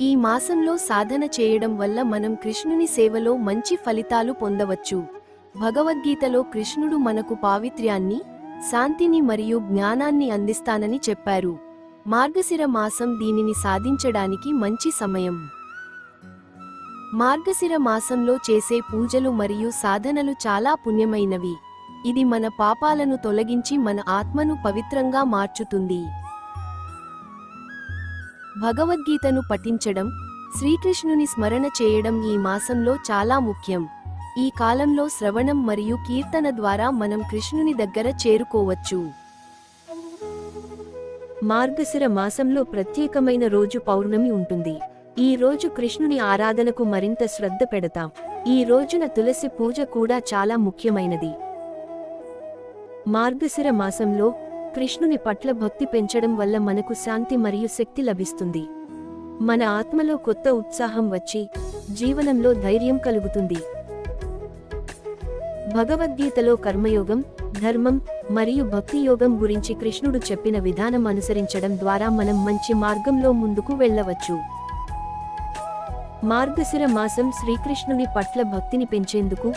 ఈ మాసంలో సాధన చేయడం వల్ల మనం కృష్ణుని సేవలో మంచి ఫలితాలు పొందవచ్చు. భగవద్గీతలో కృష్ణుడు మనకు పావిత్ర్యాన్ని శాంతిని మరియు జ్ఞానాన్ని అందిస్తానని చెప్పారు. మార్గశిర మాసం దీనిని సాధించడానికి మంచి సమయం. మార్గశిర మాసంలో చేసే పూజలు మరియు సాధనలు చాలా పుణ్యమైనవి. ఇది మన పాపాలను తొలగించి మన ఆత్మను పవిత్రంగా మార్చుతుంది. భగవద్గీతను పఠించడం శ్రీకృష్ణుని స్మరణ చేయడం ఈ మాసంలో చాలా ముఖ్యం. ఈ కాలంలో శ్రవణం మరియు కీర్తన ద్వారా మనం కృష్ణుని దగ్గర చేరుకోవచ్చు. మార్గశిర మాసంలో ప్రత్యేకమైన రోజు పౌర్ణమి ఉంటుంది. ఈ రోజు కృష్ణుని ఆరాధనకు మరింత శ్రద్ధ పెడతాం. ఈ రోజున తులసి పూజ కూడా చాలా ముఖ్యమైనది. మార్గశిర మాసంలో కృష్ణుని పట్ల భక్తి పెంచడం వల్ల మనకు శాంతి మరియు శక్తి లభిస్తుంది. మన ఆత్మలో కొత్త ఉత్సాహం వచ్చి జీవనంలో ధైర్యం కలుగుతుంది. భగవద్గీతలో కర్మయోగం ధర్మం మరియు భక్తి యోగం గురించి కృష్ణుడు చెప్పిన విధానం అనుసరించడం ద్వారా మనం మంచి మార్గంలో ముందుకు వెళ్ళవచ్చు. మార్గశిర మాసం శ్రీకృష్ణుని పట్ల భక్తిని పెంచేందుకు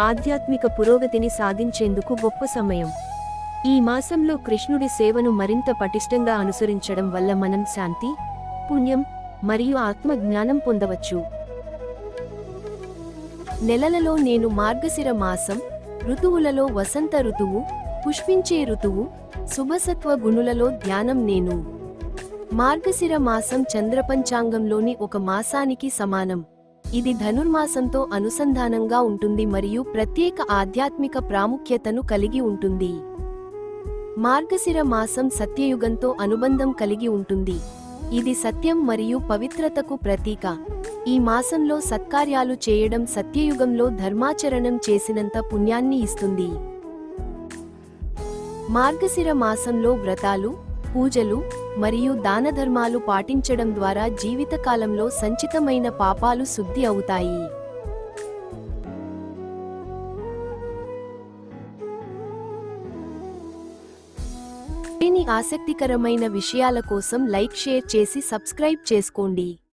ఆధ్యాత్మిక పురోగతిని సాధించేందుకు గొప్ప సమయం. ఈ మాసంలో కృష్ణుడి సేవను మరింత పటిష్టంగా అనుసరించడం వల్ల మనం శాంతి పుణ్యం మరియు ఆత్మజ్ఞానం పొందవచ్చు. నెలలలో నేను మార్గశిర మాసం ఋతువులలో వసంత ఋతువు పుష్పించే ఋతువు శుభసత్వ గుణులలో ధ్యానం నేను. మార్గశిర మాసం చంద్రపంచాంగంలోని ఒక మాసానికి సమానం. ఇది ధనుర్మాసంతో అనుసంధానంగా ఉంటుంది మరియు ప్రత్యేక ఆధ్యాత్మిక ప్రాముఖ్యతను కలిగి ఉంటుంది. మార్గశిర మాసం సత్యయుగంతో అనుబంధం కలిగి ఉంటుంది. ఇది సత్యం మరియు పవిత్రతకు ప్రతీక. ఈ మాసంలో సత్కార్యాలు చేయడం సత్యయుగంలో ధర్మాచరణం చేసినంత పుణ్యాన్ని ఇస్తుంది. మార్గశిర మాసంలో వ్రతాలు పూజలు మరియు దానధర్మాలు పాటించడం ద్వారా జీవితకాలంలో సంచితమైన పాపాలు శుద్ధి అవుతాయి. మరిన్ని ఆసక్తికరమైన విషయాల కోసం లైక్ షేర్ చేసి సబ్స్క్రైబ్ చేసుకోండి